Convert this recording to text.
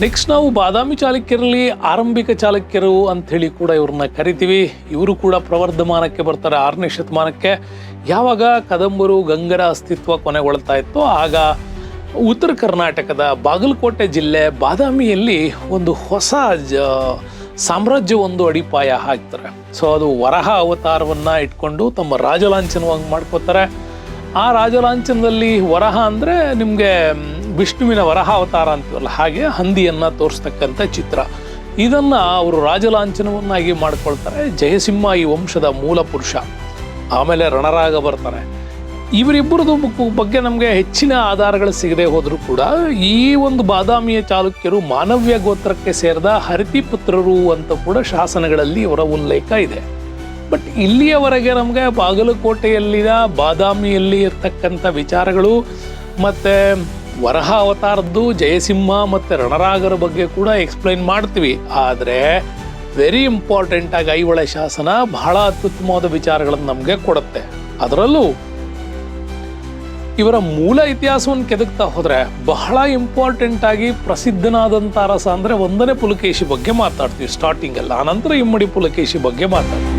Next ನಾವು ಬಾದಾಮಿ ಚಾಲುಕ್ಯರಲ್ಲಿ ಆರಂಭಿಕ ಚಾಲುಕ್ಯರು ಹೇಳಿ ಕೂಡ ಇವ್ರನ್ನ ಕರಿತೀವಿ. ಇವರು ಕೂಡ ಪ್ರವರ್ಧಮಾನಕ್ಕೆ ಬರ್ತಾರೆ ಆರನೇ ಶತಮಾನಕ್ಕೆ. ಯಾವಾಗ ಕದಂಬರು ಗಂಗರ ಅಸ್ತಿತ್ವ ಕೊನೆಗೊಳ್ತಾ ಇತ್ತು ಆಗ ಉತ್ತರ ಕರ್ನಾಟಕದ ಬಾಗಲಕೋಟೆ ಜಿಲ್ಲೆ ಬಾದಾಮಿಯಲ್ಲಿ ಒಂದು ಹೊಸ ಜ ಸಾಮ್ರಾಜ್ಯವೊಂದು ಅಡಿಪಾಯ ಹಾಕ್ತಾರೆ. ಸೊ ಅದು ವರಹ ಅವತಾರವನ್ನು ಇಟ್ಕೊಂಡು ತಮ್ಮ ರಾಜಲಾಂಛನವಾಗಿ ಮಾಡ್ಕೋತಾರೆ. ಆ ರಾಜಲಾಂಛನದಲ್ಲಿ ವರಹ ಅಂದರೆ ನಿಮಗೆ ವಿಷ್ಣುವಿನ ವರಹ ಅವತಾರ ಅಂತೀವಲ್ಲ, ಹಾಗೆ ಹಂದಿಯನ್ನು ತೋರಿಸ್ತಕ್ಕಂಥ ಚಿತ್ರ. ಇದನ್ನು ಅವರು ರಾಜಲಾಂಛನವನ್ನಾಗಿ ಮಾಡ್ಕೊಳ್ತಾರೆ, ಜಯಸಿಂಹ ಈ ವಂಶದ ಮೂಲ ಪುರುಷ. ಆಮೇಲೆ ರಣರಾಗ ಬರ್ತಾರೆ. ಇವರಿಬ್ಬರದು ಬಗ್ಗೆ ನಮಗೆ ಹೆಚ್ಚಿನ ಆಧಾರಗಳು ಸಿಗದೆ ಹೋದರೂ ಕೂಡ, ಈ ಒಂದು ಬಾದಾಮಿಯ ಚಾಲುಕ್ಯರು ಮಾನವ್ಯ ಗೋತ್ರಕ್ಕೆ ಸೇರಿದ ಹರಿತಿಪುತ್ರರು ಅಂತ ಕೂಡ ಶಾಸನಗಳಲ್ಲಿ ಇವರ ಉಲ್ಲೇಖ ಇದೆ. ಬಟ್ ಇಲ್ಲಿಯವರೆಗೆ ನಮಗೆ ಬಾಗಲಕೋಟೆಯಲ್ಲಿನ ಬಾದಾಮಿಯಲ್ಲಿ ಇರ್ತಕ್ಕಂಥ ವಿಚಾರಗಳು ಮತ್ತು ವರಹ ಅವತಾರದ್ದು ಜಯಸಿಂಹ ಮತ್ತು ರಣರಾಗರ ಬಗ್ಗೆ ಕೂಡ ಎಕ್ಸ್ಪ್ಲೈನ್ ಮಾಡ್ತೀವಿ. ಆದರೆ ವೆರಿ ಇಂಪಾರ್ಟೆಂಟ್ ಆಗಿ ಐಹೊಳೆ ಶಾಸನ ಬಹಳ ಅತ್ಯುತ್ತಮವಾದ ವಿಚಾರಗಳನ್ನು ನಮಗೆ ಕೊಡುತ್ತೆ. ಅದರಲ್ಲೂ ಇವರ ಮೂಲ ಇತಿಹಾಸವನ್ನು ಕೆದಕ್ತಾ ಹೋದರೆ ಬಹಳ ಇಂಪಾರ್ಟೆಂಟ್ ಆಗಿ ಪ್ರಸಿದ್ಧನಾದಂಥ ಅರಸ ಅಂದರೆ ಒಂದನೇ ಪುಲಕೇಶಿ ಬಗ್ಗೆ ಮಾತಾಡ್ತೀವಿ ಸ್ಟಾರ್ಟಿಂಗಲ್ಲಿ ಆನಂತರ ಇಮ್ಮಡಿ ಪುಲಕೇಶಿ ಬಗ್ಗೆ ಮಾತಾಡ್ತೀವಿ.